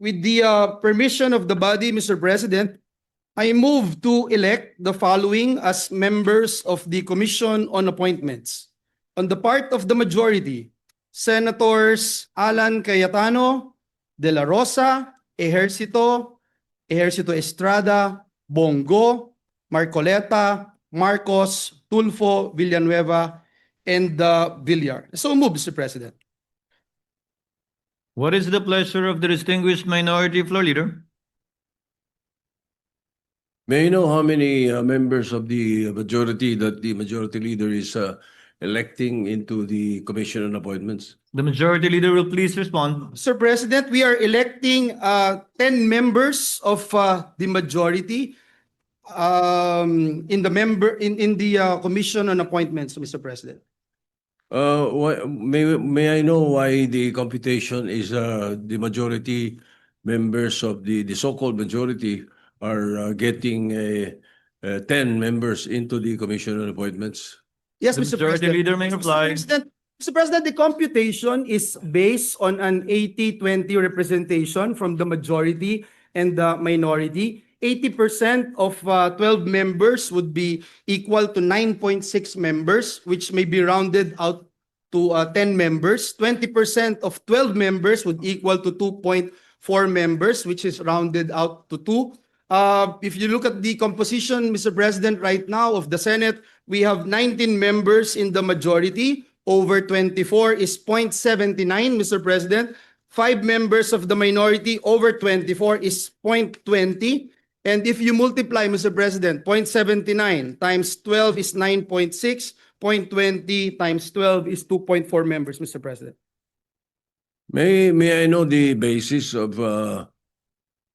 with the uh, permission of the body, Mr. President, I move to elect the following as members of the Commission on Appointments. On the part of the majority, Senators Alan Cayetano, De La Rosa, Ejercito, Ejercito Estrada, Bongo, Marcoleta, Marcos, Tulfo, Villanueva, and uh, Villar. So move, Mr. President. What is the pleasure of the distinguished minority floor leader? May I know how many uh, members of the majority that the majority leader is uh, electing into the Commission on Appointments? The majority leader will please respond. Mr. President, we are electing uh, 10 members of uh, the majority um, in the member, in, in the uh, Commission on Appointments, Mr. President. Uh, why, may, may I know why the computation is uh, the majority members of the, the so-called majority are uh, getting uh, uh, 10 members into the Commission on Appointments? Yes, The Mr. majority President. leader may Mr. reply. President, Mr. President, the computation is based on an 80-20 representation from the majority and the minority. 80% of uh, 12 members would be equal to 9.6 members, which may be rounded out to uh, 10 members. 20% of 12 members would equal to 2.4 members, which is rounded out to 2. Uh, if you look at the composition, Mr. President, right now of the Senate, we have 19 members in the majority. Over 24 is 0.79, Mr. President. Five members of the minority, over 24 is 0.20. And if you multiply, Mr. President, 0.79 times 12 is 9.6, 0.20 times 12 is 2.4 members, Mr. President. May, may I know the basis of uh,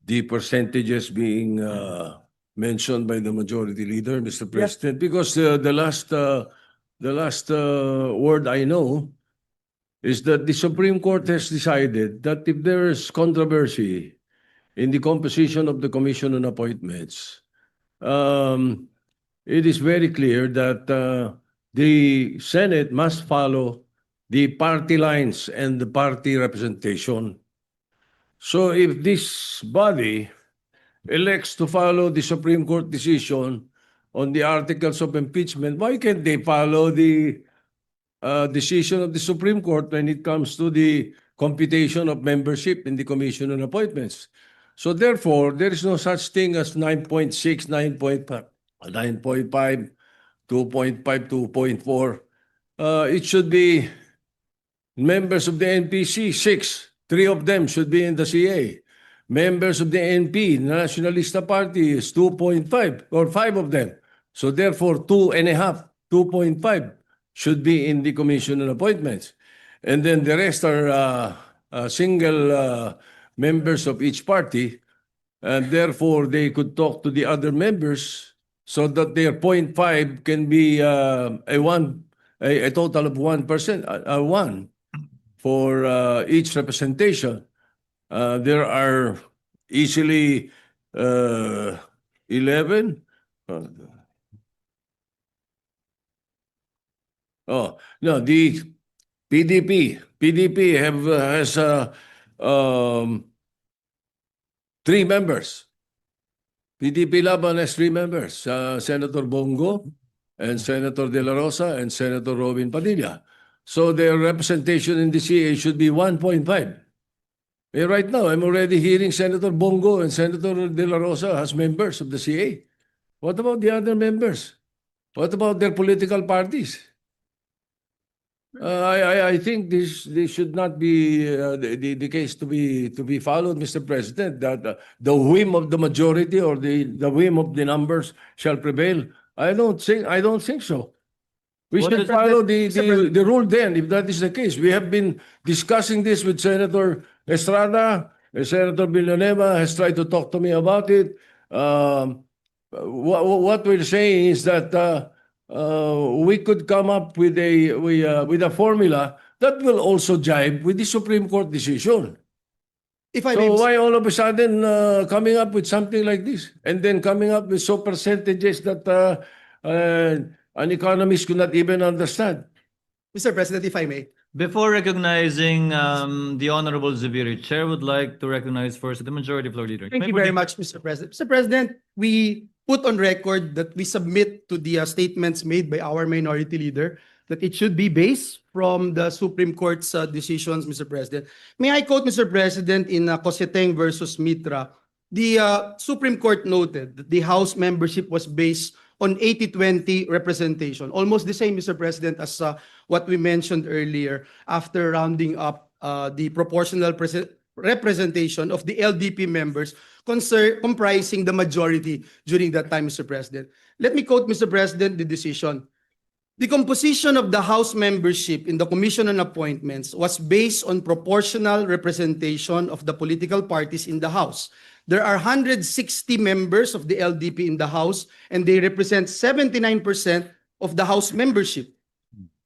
the percentages being uh, mentioned by the majority leader, Mr. President? Because uh, the last, uh, the last uh, word I know is that the Supreme Court has decided that if there is controversy in the composition of the Commission on Appointments, um, it is very clear that uh, the Senate must follow the party lines and the party representation. So if this body elects to follow the Supreme Court decision on the articles of impeachment, why can't they follow the uh, decision of the Supreme Court when it comes to the computation of membership in the Commission on Appointments? So therefore, there is no such thing as 9.6, 9.5, 9.5, 2.5, 2.4. Uh, it should be Members of the NPC, six. Three of them should be in the CA. Members of the NP, Nationalista Party, is 2.5 or five of them. So therefore, two and a half, 2.5 should be in the Commission on Appointments. And then the rest are uh, uh, single uh, members of each party. And therefore, they could talk to the other members so that their 0.5 can be uh, a one, a, a total of 1%, uh, uh, one for uh, each representation. Uh, there are easily uh, 11. uh, Oh, no, the PDP, PDP have, uh, has uh, um, three members. PDP Laban has three members, uh, Senator Bongo and Senator De La Rosa and Senator Robin Padilla. So their representation in the CA should be 1.5. Eh, right now, I'm already hearing Senator Bongo and Senator De La Rosa as members of the CA. What about the other members? What about their political parties? Uh, I, I, I think this, this should not be uh, the, the, the case to be, to be followed, Mr. President, that uh, the whim of the majority or the, the whim of the numbers shall prevail. I don't think, I don't think so. We What should follow the, the, the rule then, if that is the case. We have been discussing this with Senator Estrada. Uh, Senator Villanueva has tried to talk to me about it. Um, what, what we're saying is that, uh, uh, we could come up with a, we, uh, with a formula that will also jibe with the Supreme Court decision. If I may, So Mr. why all of a sudden uh, coming up with something like this? And then coming up with so percentages that uh, uh, an economist could not even understand. Mr. President, if I may, Before recognizing um, the Honorable Zubiri, Chair would like to recognize first the Majority Floor Leader. Thank you very much, Mr. President. Mr. President, we put on record that we submit to the uh, statements made by our minority leader that it should be based from the Supreme Court's uh, decisions, Mr. President. May I quote, Mr. President, in uh, Coseteng versus Mitra, the uh, Supreme Court noted that the House membership was based on 80-20 representation, almost the same, Mr. President, as uh, what we mentioned earlier after rounding up uh, the proportional prese- representation of the LDP members comprising the majority during that time, Mr. President. Let me quote, Mr. President, the decision. The composition of the House membership in the Commission on Appointments was based on proportional representation of the political parties in the House. There are 160 members of the LDP in the House, and they represent 79% of the House membership.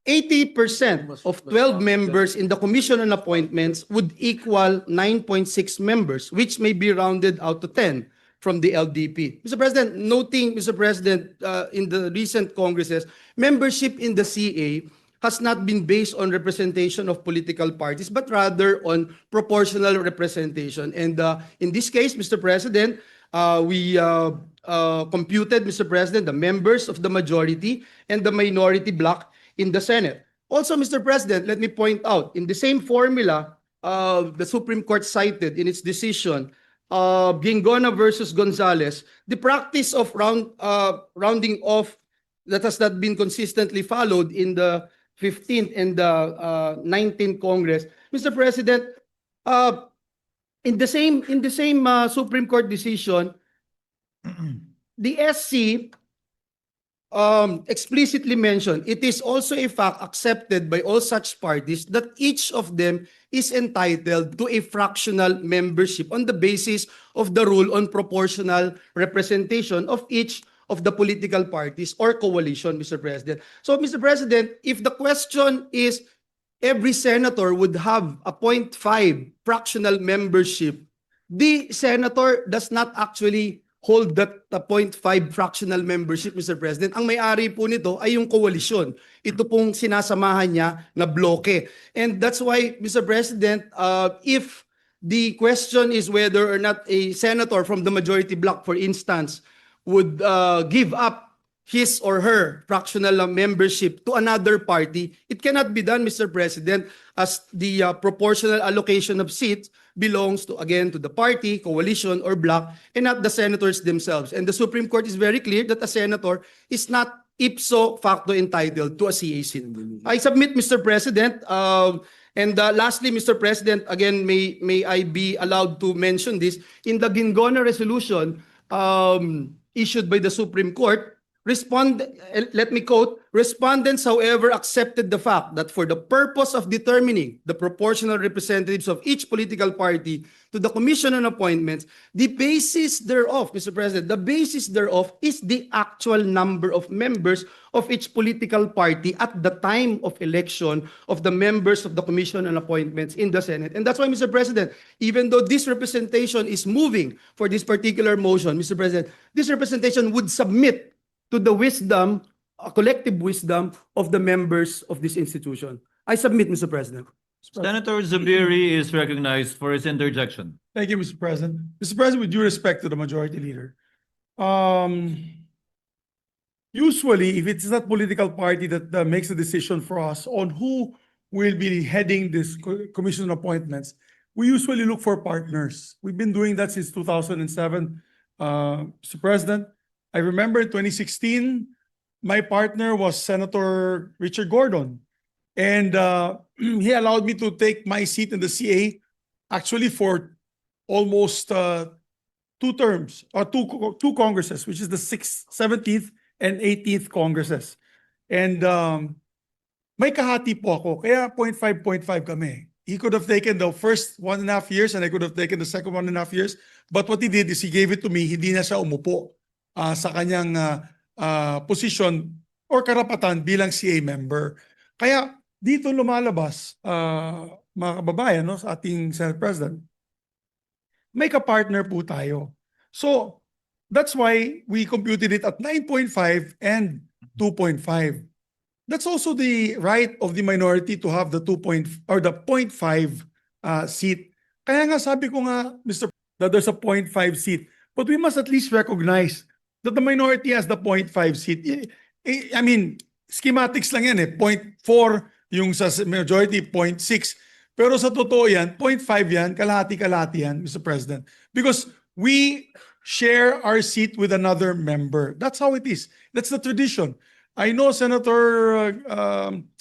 80% of 12 members in the Commission on Appointments would equal 9.6 members, which may be rounded out to 10 from the LDP. Mr. President, noting, Mr. President, uh, in the recent congresses, membership in the CA has not been based on representation of political parties, but rather on proportional representation. And uh, in this case, Mr. President, uh, we uh, uh, computed, Mr. President, the members of the majority and the minority bloc in the Senate. Also, Mr. President, let me point out, in the same formula, uh, the Supreme Court cited in its decision, uh, Gingona versus Gonzales, the practice of round, uh, rounding off that has not been consistently followed in the 15th and the uh, 19th Congress. Mr. President, uh, in the same in the same uh, Supreme Court decision, the SC um, explicitly mentioned it is also a fact accepted by all such parties that each of them is entitled to a fractional membership on the basis of the rule on proportional representation of each of the political parties or coalition, Mr. President. So, Mr. President, if the question is every senator would have a 0.5 fractional membership, the senator does not actually hold that the 0.5 fractional membership, Mr. President. Ang may-ari po nito ay yung koalisyon. Ito pong sinasamahan niya na bloke. And that's why, Mr. President, uh, if the question is whether or not a senator from the majority bloc, for instance, would uh, give up his or her fractional uh, membership to another party, it cannot be done, Mr. President, as the uh, proportional allocation of seats belongs to, again, to the party, coalition, or bloc, and not the senators themselves. And the Supreme Court is very clear that a senator is not ipso facto entitled to a CA seat. I submit, Mr. President, um, and uh, lastly, Mr. President, again, may, may I be allowed to mention this, in the Gingona resolution, um, issued by the Supreme Court, respond, eh, let me quote, respondents, however, accepted the fact that for the purpose of determining the proportional representatives of each political party to the Commission on Appointments, the basis thereof, Mr. President, the basis thereof is the actual number of members of each political party at the time of election of the members of the Commission on Appointments in the Senate. And that's why, Mr. President, even though this representation is moving for this particular motion, Mr. President, this representation would submit to the wisdom, a collective wisdom of the members of this institution. I submit, Mr. President. Senator Zabiri is recognized for his interjection. Thank you, Mr. President. Mr. President, with due respect to the majority leader, um, usually if it's that political party that uh, makes a decision for us on who will be heading this co- commission appointments, we usually look for partners. We've been doing that since two thousand and seven. Uh, Mr. President, I remember in twenty sixteen, my partner was Senator Richard Gordon. And uh, he allowed me to take my seat in the CA actually for almost uh, two terms or two co- two congresses, which is the sixth, seventeenth, and eighteenth congresses. And um, may kahati po ako, kaya 0.5, 0.5 kami. He could have taken the first one and a half years and I could have taken the second one and a half years. But what he did is he gave it to me, hindi na siya umupo ah, sa kanyang ah, ah, position or karapatan bilang CA member. Kaya dito lumalabas, ah, mga kababayan, no, sa ating Senate President, may ka-partner po tayo. So, that's why we computed it at 9.5 and 2.5. that's also the right of the minority to have the two point or the 0.5 uh, seat. Kaya nga sabi ko nga, Mr. that there's a 0.5 seat. But we must at least recognize that the minority has the 0.5 seat. I, I- I mean, schematics lang yan eh. 0.4 yung sa majority, 0.6. Pero sa totoo yan, 0.5 yan, kalahati-kalahati yan, Mr. President. Because we share our seat with another member. That's how it is. That's the tradition. I know Senator uh, um,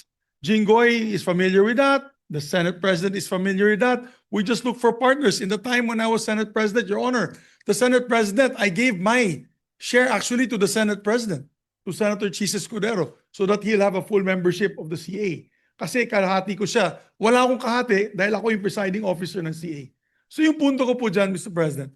Jinggoy is familiar with that. The Senate President is familiar with that. We just look for partners. In the time when I was Senate President, Your Honor, the Senate President, I gave my share actually to the Senate President, to Senator Chis Escudero, so that he'll have a full membership of the CA. Kasi kalahati ko siya. Wala akong kahati dahil ako yung presiding officer ng CA. So yung punto ko po dyan, Mr. President,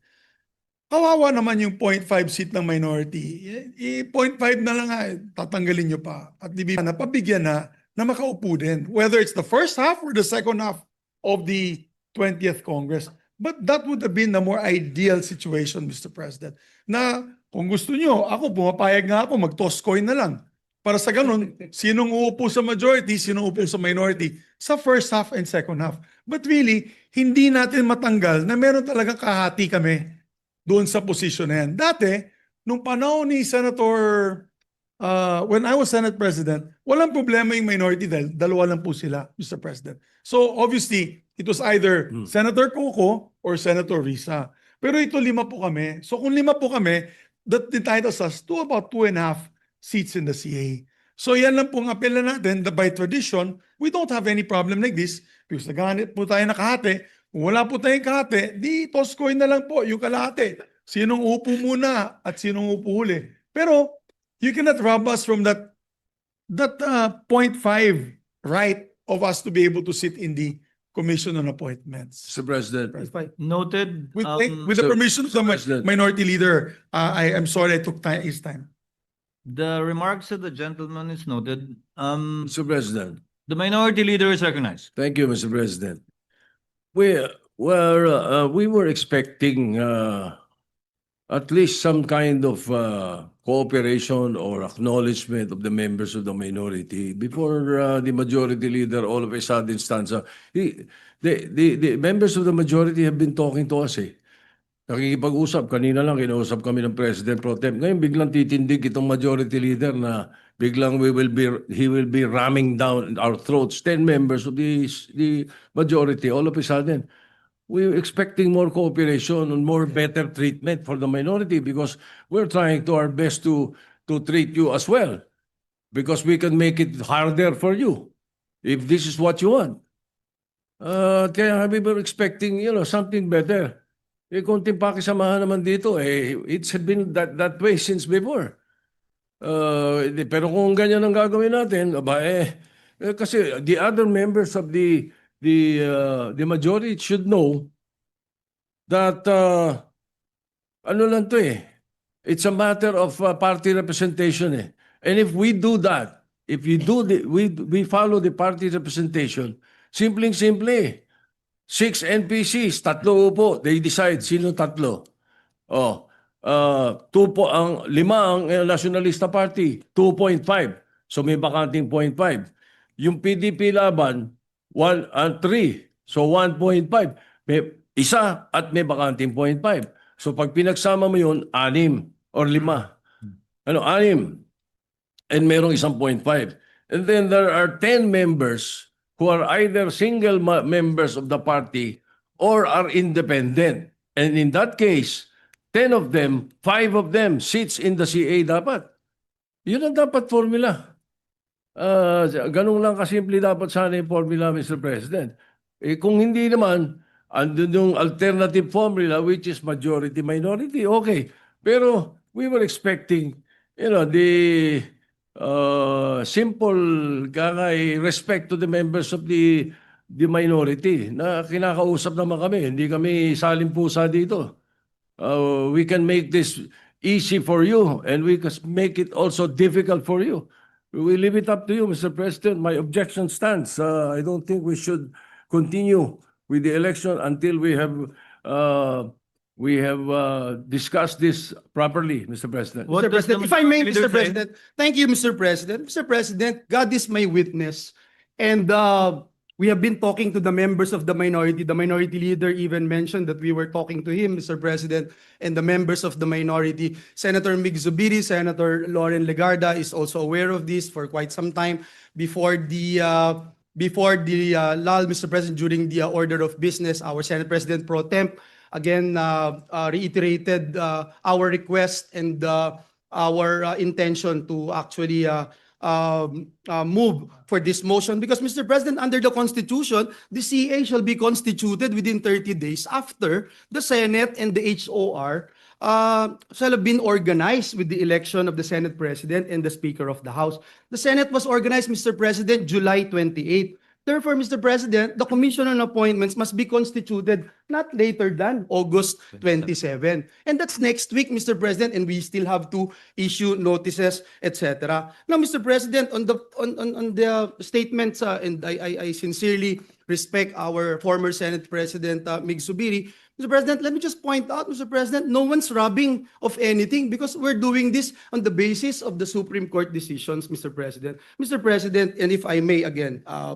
kawawa naman yung 0.5 seat ng minority. I, i- 0.5 na lang nga, eh, tatanggalin nyo pa. At di na pabigyan na na makaupo din. Whether it's the first half or the second half of the 20th Congress. But that would have been the more ideal situation, Mr. President. Na kung gusto nyo, ako pumapayag nga ako, mag-toss coin na lang. Para sa ganun, sinong uupo sa majority, sinong uupo sa minority sa first half and second half. But really, hindi natin matanggal na meron talagang kahati kami doon sa posisyon na yan. Dati, nung panahon ni Senator, uh, when I was Senate President, walang problema yung minority dahil dalawa lang po sila, Mr. President. So obviously, it was either Hmm. Senator Coco or Senator Risa. Pero ito lima po kami. So kung lima po kami, that entitles us to about two and a half seats in the CA. So yan lang pong apela natin, that by tradition, we don't have any problem like this because naghanap po tayo na kahati. Kung wala po tayong kahati, di toss na lang po yung kalahati. Sinong upo muna at sinong upo huli. Pero you cannot rob us from that that uh, 0.5 right of us to be able to sit in the commission on appointments. Mr. President, Noted. With, um, with the so- permission of the mi- President. minority leader, uh, I am sorry I took time, his time. The remarks of the gentleman is noted. Um, Mr. President. the minority leader is recognized. Thank you, Mr. President. We were, uh, we were expecting, uh, at least some kind of, uh, cooperation or acknowledgement of the members of the minority before, uh, the majority leader all of a sudden stands up. The, the, the, the members of the majority have been talking to us eh. Nakikipag-usap, kanina lang kinausap kami ng President Pro Tem. Ngayon biglang titindig itong majority leader na biglang we will be he will be ramming down our throats 10 members of the the majority all of a sudden were expecting more cooperation and more better treatment for the minority because we're trying to our best to to treat you as well because we can make it harder for you if this is what you want. Uh, kaya we were expecting you know something better. Eh konting pakisamahan naman dito eh it's been that that way since before. Uh, pero kung ganyan ang gagawin natin, aba eh, eh, kasi the other members of the the uh, the majority should know that uh, ano lang to eh, it's a matter of uh, party representation eh. And if we do that, if we do the, we we follow the party representation, simpleng simple. Six NPCs, tatlo upo, they decide sino tatlo. Oh, uh, two po ang lima ang eh, Nationalista Party, 2.5. So may bakanting 0.5. Yung PDP laban, 1 and 3. So 1.5. May isa at may bakanting 0.5. So pag pinagsama mo yun, anim or lima. Ano, anim. And merong isang 0.5. And then there are 10 members who are either single members of the party or are independent. And in that case, 10 of them, 5 of them sits in the CA dapat. Yun ang dapat formula. Uh, ganun lang kasimple dapat sana yung formula, Mr. President. Eh, kung hindi naman, andun yung alternative formula which is majority-minority, okay. Pero we were expecting, you know, the uh, simple kagay respect to the members of the the minority na kinakausap naman kami. Hindi kami saling pusa dito. Uh, we can make this easy for you and we can make it also difficult for you. We leave it up to you, Mr. President. My objection stands. Uh, I don't think we should continue with the election until we have uh, we have uh, discussed this properly, Mr. President. What Mr. does the President, if I may, Mr. say? President, thank you, Mr. President. Mr. President, God is my witness. And uh, we have been talking to the members of the minority. The minority leader even mentioned that we were talking to him, Mr. President, and the members of the minority. Senator Mig Zubiri, Senator Lauren Legarda is also aware of this for quite some time before the uh, before the uh, lull, Mr. President, during the uh, order of business, our Senate President Pro Temp again uh, uh, reiterated uh, our request and uh, our uh, intention to actually uh, um, uh, move for this motion because Mr. President, under the Constitution, the CA shall be constituted within 30 days after the Senate and the HOR uh, shall have been organized with the election of the Senate President and the Speaker of the House. The Senate was organized, Mr. President, July 28. Therefore, Mr. President, the Commission on Appointments must be constituted not later than August 27. And that's next week, Mr. President, and we still have to issue notices, etc. Now, Mr. President, on the on, on, on the statements, uh, and I, I, I sincerely respect our former Senate President uh, Mig Subiri. Mr. President, let me just point out, Mr. President, no one's robbing of anything because we're doing this on the basis of the Supreme Court decisions, Mr. President. Mr. President, and if I may again, uh,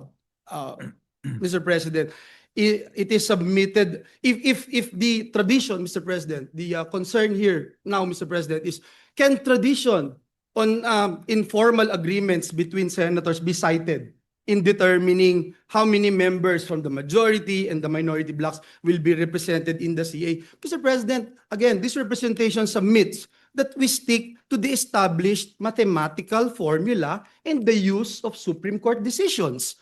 uh, Mr. President, i- it is submitted, if, if, if the tradition, Mr. President, the uh, concern here now, Mr. President, is can tradition on um, informal agreements between senators be cited in determining how many members from the majority and the minority blocks will be represented in the CA. Mr. President, again, this representation submits that we stick to the established mathematical formula and the use of Supreme Court decisions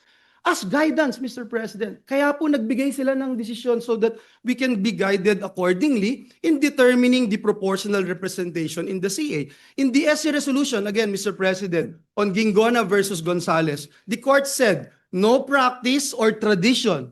as guidance, Mr. President. Kaya po nagbigay sila ng desisyon so that we can be guided accordingly in determining the proportional representation in the CA. In the SC resolution, again, Mr. President, on Gingona versus Gonzales, the court said, no practice or tradition,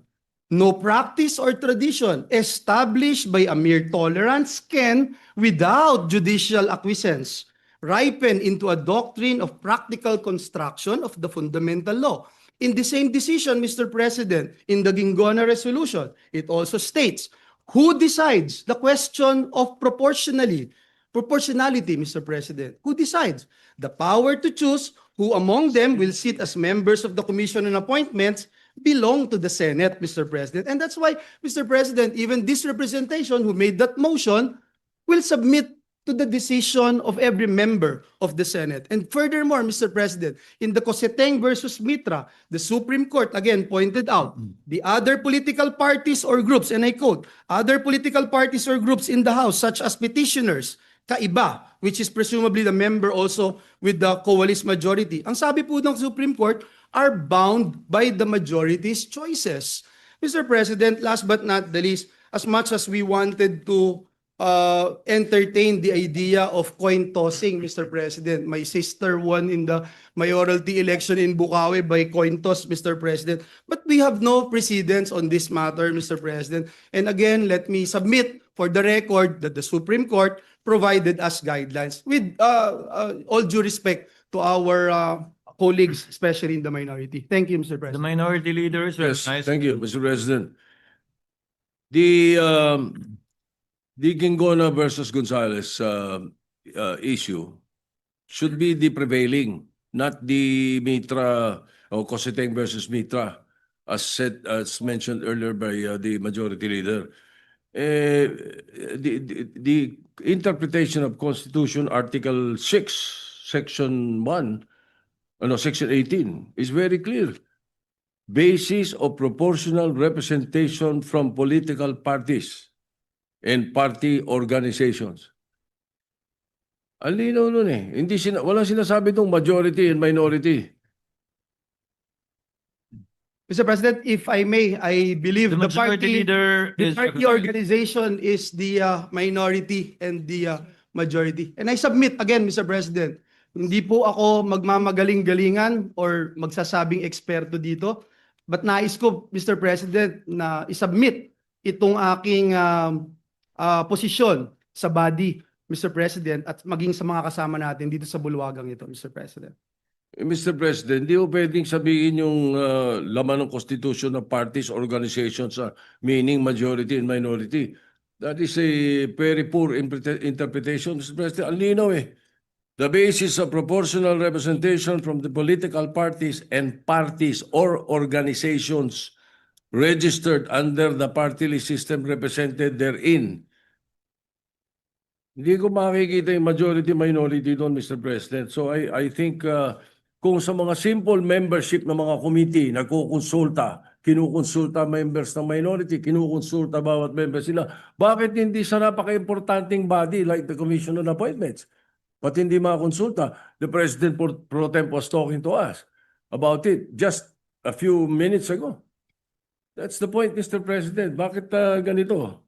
no practice or tradition established by a mere tolerance can, without judicial acquiescence, ripen into a doctrine of practical construction of the fundamental law. In the same decision, Mr. President, in the Gingona resolution, it also states, who decides the question of proportionally, proportionality, Mr. President? Who decides? The power to choose who among them will sit as members of the Commission on Appointments belong to the Senate, Mr. President. And that's why, Mr. President, even this representation who made that motion will submit to the decision of every member of the Senate. And furthermore, Mr. President, in the Coseteng versus Mitra, the Supreme Court again pointed out the other political parties or groups, and I quote, other political parties or groups in the House, such as petitioners, kaiba, which is presumably the member also with the coalition majority. Ang sabi po ng Supreme Court, are bound by the majority's choices. Mr. President, last but not the least, as much as we wanted to uh, entertain the idea of coin tossing, Mr. President. My sister won in the mayoralty election in Bukawi by coin toss, Mr. President. But we have no precedence on this matter, Mr. President. And again, let me submit for the record that the Supreme Court provided us guidelines with uh, uh, all due respect to our uh, colleagues, especially in the minority. Thank you, Mr. The President. minority leader is Yes, recognized. thank you, Mr. President. The, um, the Gingona versus Gonzales, uh, uh, issue should be the prevailing, not the Mitra or Coseteng versus Mitra, as said, as mentioned earlier by uh, the majority leader. Eh, the, the, the interpretation of Constitution, Article six, Section one, uh, no, Section eighteen, is very clear basis of proportional representation from political parties and party organizations. Ang linaw nun eh. Hindi sina, walang sinasabi itong majority and minority. Mr. President, if I may, I believe The the party... leader The is party organization is the uh, minority and the uh, majority. And I submit again, Mr. President, hindi po ako magmamagaling-galingan or magsasabing eksperto dito. But nais ko, Mr. President, na isubmit itong aking um, uh, posisyon sa body, Mr. President, at maging sa mga kasama natin dito sa bulwagang ito, Mr. President. Eh, Mr. President, di mo pwedeng sabihin yung uh, laman ng Constitution ng parties, organizations, uh, meaning majority and minority. That is a very poor interpreta- interpretation, Mr. President. Ang linaw eh. The basis of proportional representation from the political parties and parties or organizations registered under the party list system represented therein. Hindi ko makikita yung majority minority doon, Mr. President. So I, I think uh, kung sa mga simple membership ng mga committee, nagkukonsulta, kinukonsulta members ng minority, kinukonsulta bawat member sila, bakit hindi sa napaka-importanting body like the Commission on Appointments? Ba't hindi makakonsulta? The President pro, pro temp was talking to us about it just a few minutes ago. That's the point, Mr. President. Bakit uh, ganito?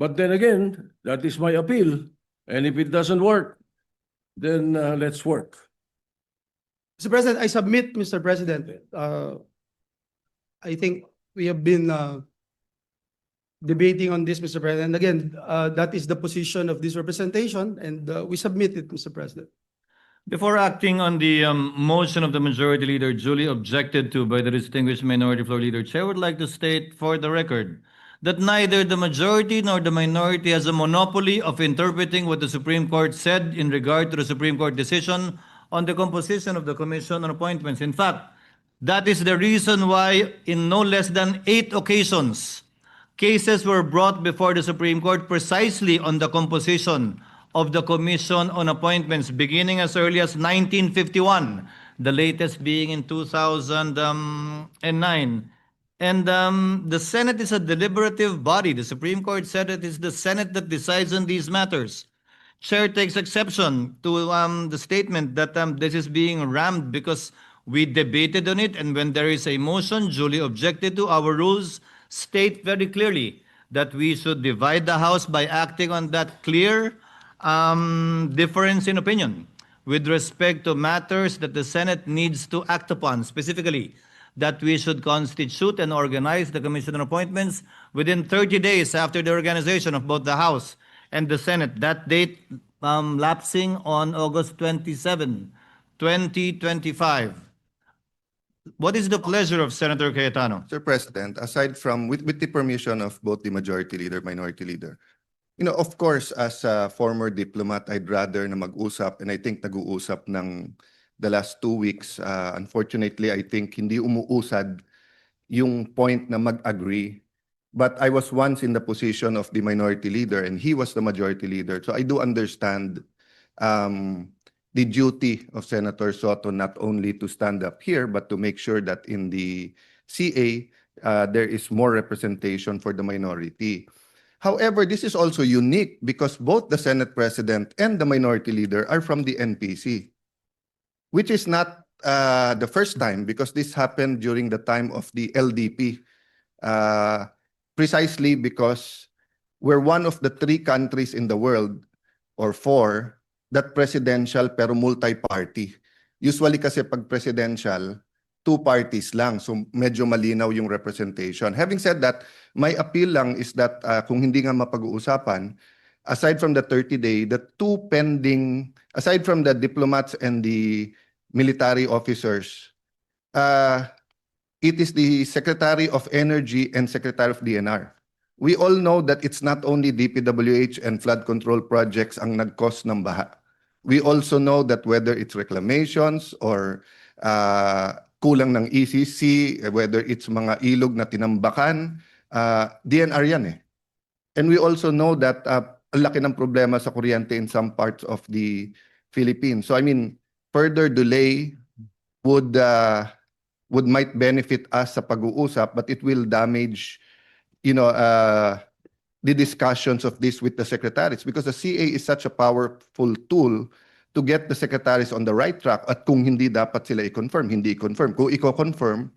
But then again, that is my appeal. And if it doesn't work, then uh, let's work. Mr. President, I submit, Mr. President, uh, I think we have been, uh, debating on this, Mr. President. Again, uh, that is the position of this representation and, uh, we submit it, Mr. President. Before acting on the um, motion of the majority leader duly objected to by the distinguished minority floor leader, Chair would like to state for the record that neither the majority nor the minority has a monopoly of interpreting what the Supreme Court said in regard to the Supreme Court decision on the composition of the Commission on Appointments. In fact, that is the reason why in no less than eight occasions, cases were brought before the Supreme Court precisely on the composition of the Commission on Appointments, beginning as early as 1951, the latest being in 2009. Um, And um, the Senate is a deliberative body. The Supreme Court said it is the Senate that decides on these matters. Chair takes exception to um, the statement that um, this is being rammed because we debated on it, and when there is a motion duly objected to, our rules state very clearly that we should divide the House by acting on that clear um, difference in opinion with respect to matters that the Senate needs to act upon, specifically that we should constitute and organize the Commission on Appointments within 30 days after the organization of both the House and the Senate. That date um, lapsing on August 27, 2025. What is the pleasure of Senator Cayetano? Mr. President, aside from, with, with the permission of both the majority leader, minority leader, you know, of course, as a former diplomat, I'd rather na mag-usap, and I think nag-uusap ng the last two weeks. Uh, unfortunately, I think hindi umuusad yung point na mag-agree. But I was once in the position of the minority leader, and he was the majority leader. So I do understand um, the duty of Senator Soto not only to stand up here, but to make sure that in the CA, uh, there is more representation for the minority. However, this is also unique because both the Senate President and the Minority Leader are from the NPC, which is not uh, the first time because this happened during the time of the LDP, uh, precisely because we're one of the three countries in the world, or four, that presidential pero multi-party. Usually kasi pag presidential, two parties lang. So medyo malinaw yung representation. Having said that, my appeal lang is that uh, kung hindi nga mapag-uusapan, aside from the 30-day, the two pending, aside from the diplomats and the military officers, uh, it is the Secretary of Energy and Secretary of DNR. We all know that it's not only DPWH and flood control projects ang nag-cause ng baha. We also know that whether it's reclamations or uh, kulang ng ECC, whether it's mga ilog na tinambakan, uh, DNR yan eh. And we also know that uh, laki ng problema sa kuryente in some parts of the Philippines. So I mean, further delay would uh, would might benefit us sa pag-uusap, but it will damage, you know, uh, the discussions of this with the secretaries because the CA is such a powerful tool to get the secretaries on the right track at kung hindi dapat sila i-confirm, hindi i-confirm. Kung i-confirm,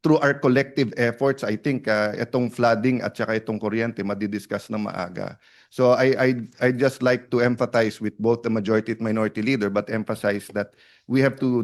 through our collective efforts, I think uh, itong flooding at saka itong kuryente madidiscuss na maaga. So I I I just like to empathize with both the majority and minority leader but emphasize that we have to